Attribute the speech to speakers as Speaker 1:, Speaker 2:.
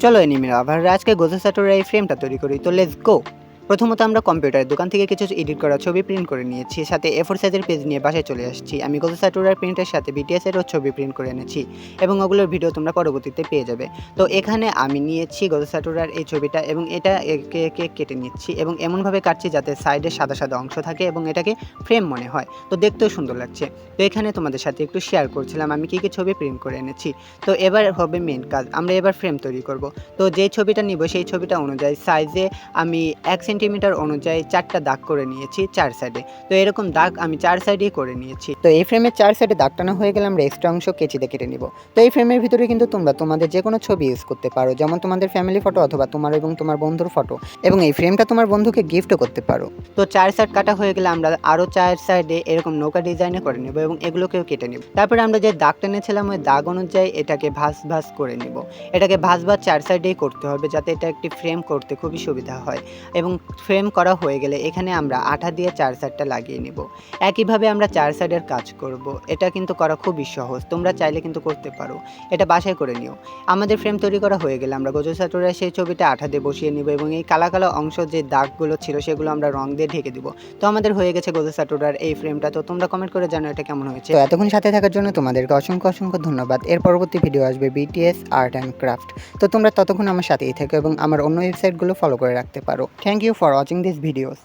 Speaker 1: চলো এনিমির আবার আজকে গোজো সাটোর এই ফ্রেমটা তৈরি করি তো লেটস গো প্রথমত আমরা কম্পিউটারের দোকান থেকে কিছু এডিট করা ছবি প্রিন্ট করে নিয়েছি, সাথে এ ফোর সাইজের পেজ নিয়ে বাসায় চলে আসছি। আমি গোজো স্যাটোরার প্রিন্টের সাথে বিটিএস এরও ছবি প্রিন্ট করে এনেছি এবং ওগুলোর ভিডিও তোমরা পরবর্তীতে পেয়ে যাবে। তো এখানে আমি নিয়েছি গোজো স্যাটোরার এই ছবিটা এবং এটা একে একে কেটে নিচ্ছি এবং এমনভাবে কাটছি যাতে সাইডে সাদা সাদা অংশ থাকে এবং এটাকে ফ্রেম মনে হয়। তো দেখতেও সুন্দর লাগছে। তো এখানে তোমাদের সাথে একটু শেয়ার করছিলাম আমি কী কী ছবি প্রিন্ট করে এনেছি। তো এবার হবে মেন কাজ, আমরা এবার ফ্রেম তৈরি করব। তো যে ছবিটা নিব সেই ছবিটা অনুযায়ী সাইজে আমি এক সেন্টিমিটার অনুযায়ী চারটা দাগ করে নিয়েছি চার সাইডে তো এরকম দাগ আমি চার সাইডেই করে নিয়েছি। তো এই ফ্রেমের চার সাইডে দাগ টানা হয়ে গেলে আমরা এক্সট্রা অংশ কেচিতে কেটে নিব। তো এই ফ্রেমের ভিতরে কিন্তু তোমরা তোমাদের যে কোনো ছবি ইউজ করতে পারো। যেমন তোমাদের ফ্যামিলি ফটো অথবা তোমার এবং তোমার বন্ধুর ফটো এবং এই ফ্রেমটা তোমার বন্ধুকে গিফটও করতে পারো। তো চার সাইড কাটা হয়ে গেলে আমরা আরও চার সাইডে এরকম নৌকা ডিজাইনে করে নেব এবং এগুলোকেও কেটে নেব। তারপরে আমরা যে দাগ টেনেছিলাম ওই দাগ অনুযায়ী এটাকে ভাঁজ ভাঁজ করে নেব। এটাকে ভাঁজ ভাঁজ চার সাইডেই করতে হবে যাতে এটা একটি ফ্রেম করতে খুবই সুবিধা হয়। এবং ফ্রেম করা হয়ে গেলে এখানে আমরা আঠা দিয়ে চার সাইডটা লাগিয়ে নেব। একইভাবে আমরা চার সাইডের কাজ করব। এটা কিন্তু করা খুবই সহজ। তোমরা চাইলে কিন্তু করতে পারো। এটা বাসায় করে নিও। আমাদের ফ্রেম তৈরি করা হয়ে গেলে আমরা গোজো সাটোরা সেই ছবিটা আঠা দিয়ে বসিয়ে নিব এবং এই কালা কালা অংশ যে দাগগুলো ছিল সেগুলো আমরা রং দিয়ে ঢেকে দিব। তো আমাদের হয়ে গেছে গোজো সাটোরার এই ফ্রেমটা। তো তোমরা কমেন্ট করে জানো এটা কেমন হয়েছে। এতক্ষণ সাথে থাকার জন্য তোমাদেরকে অসংখ্য অসংখ্য ধন্যবাদ। এর পরবর্তী ভিডিও আসবে বিটিএস আর্ট অ্যান্ড ক্রাফট তো তোমরা ততক্ষণ আমার সাথেই থেকো এবং আমার অন্য ওয়েবসাইটগুলো ফলো করে রাখতে পারো। Thank you for watching these videos.